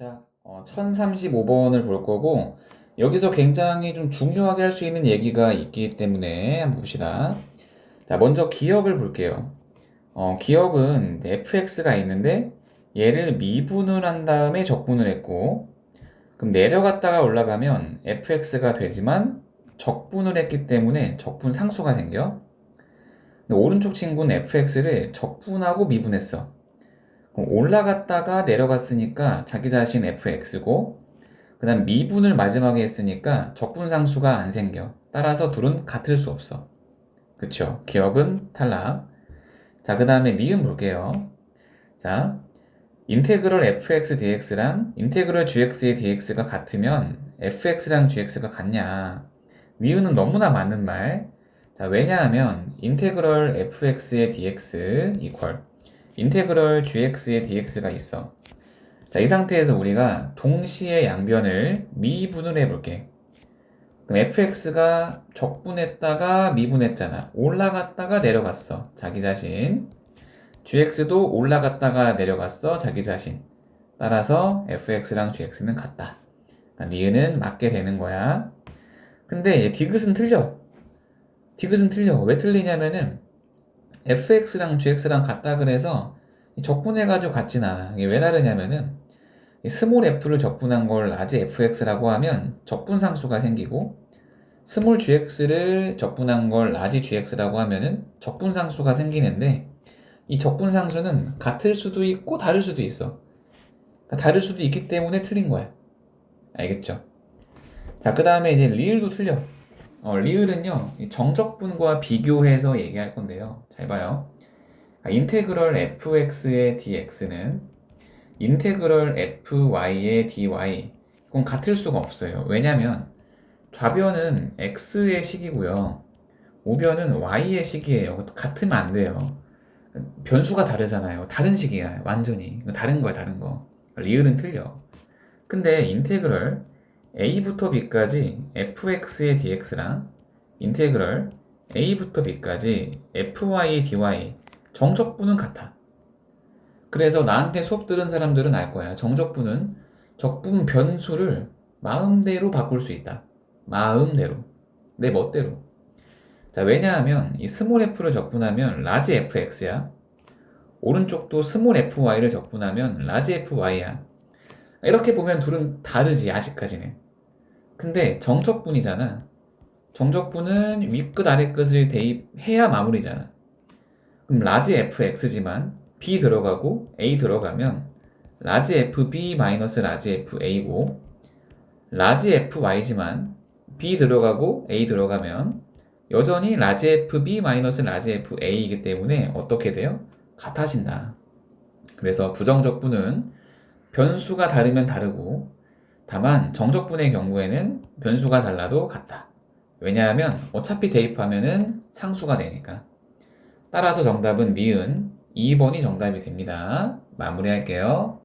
자, 어, 1035번을 볼 거고, 여기서 굉장히 좀 중요하게 할 수 있는 얘기가 있기 때문에 한번 봅시다. 자, 먼저 기억을 볼게요. 어, 기억은 fx가 있는데, 얘를 미분을 한 다음에 적분을 했고, 그럼 내려갔다가 올라가면 fx가 되지만, 적분을 했기 때문에 적분 상수가 생겨. 오른쪽 친구는 fx를 적분하고 미분했어. 올라갔다가 내려갔으니까 자기 자신 fx고 그 다음 미분을 마지막에 했으니까 적분상수가 안 생겨. 따라서 둘은 같을 수 없어. 그쵸? 기억은 탈락. 자그 다음에 니은 볼게요. 자 인테그럴 fx dx랑 인테그럴 gx의 dx가 같으면 fx랑 gx가 같냐? 니은은 너무나 맞는 말. 자, 왜냐하면 인테그럴 fx의 dx 이퀄 인테그럴 gx의 dx가 있어. 자, 이 상태에서 우리가 동시에 양변을 미분을 해볼게. 그럼 fx가 적분했다가 미분했잖아. 올라갔다가 내려갔어. 자기 자신. gx도 올라갔다가 내려갔어. 자기 자신. 따라서 fx랑 gx는 같다. 그러니까 니은은 맞게 되는 거야. 근데 얘 디귿은 틀려. 디귿은 틀려. 왜 틀리냐면은 fx랑 gx랑 같다 그래서 적분해가지고 같진 않아. 이게 왜 다르냐면은 이 스몰 f를 적분한 걸 라지 fx라고 하면 적분상수가 생기고 스몰 gx를 적분한 걸 라지 gx라고 하면은 적분상수가 생기는데 이 적분상수는 같을 수도 있고 다를 수도 있어. 그러니까 다를 수도 있기 때문에 틀린 거야. 알겠죠? 자, 그 다음에 이제 리을도 틀려. 어, 리을은요, 이 정적분과 비교해서 얘기할 건데요. 잘 봐요. 아, 인테그럴 fx의 dx는 인테그럴 fy의 dy 이건 같을 수가 없어요. 왜냐면 좌변은 x의 식이고요. 우변은 y의 식이에요. 같으면 안 돼요. 변수가 다르잖아요. 다른 식이야. 완전히. 다른 거야, 다른 거. 리을은 틀려. 근데 인테그럴 a부터 b까지 fx의 dx랑 인테그럴 a부터 b까지 fy의 dy 정적분은 같아. 그래서 나한테 수업 들은 사람들은 알 거야. 정적분은 적분 변수를 마음대로 바꿀 수 있다. 마음대로. 내 멋대로. 자, 왜냐하면 이 스몰 f를 적분하면 라지 fx야. 오른쪽도 스몰 fy를 적분하면 라지 fy야. 이렇게 보면 둘은 다르지, 아직까지는. 근데 정적분이잖아. 정적분은 윗끝 아래끝을 대입해야 마무리잖아. 그럼 라지 fx지만 b 들어가고 a 들어가면 라지 fb 마이너스 라지 fa고 라지 fy지만 b 들어가고 a 들어가면 여전히 라지 fb 마이너스 라지 fa이기 때문에 어떻게 돼요? 같아진다. 그래서 부정적분은 변수가 다르면 다르고 다만 정적분의 경우에는 변수가 달라도 같다. 왜냐하면 어차피 대입하면은 상수가 되니까. 따라서 정답은 니은 2번이 정답이 됩니다. 마무리할게요.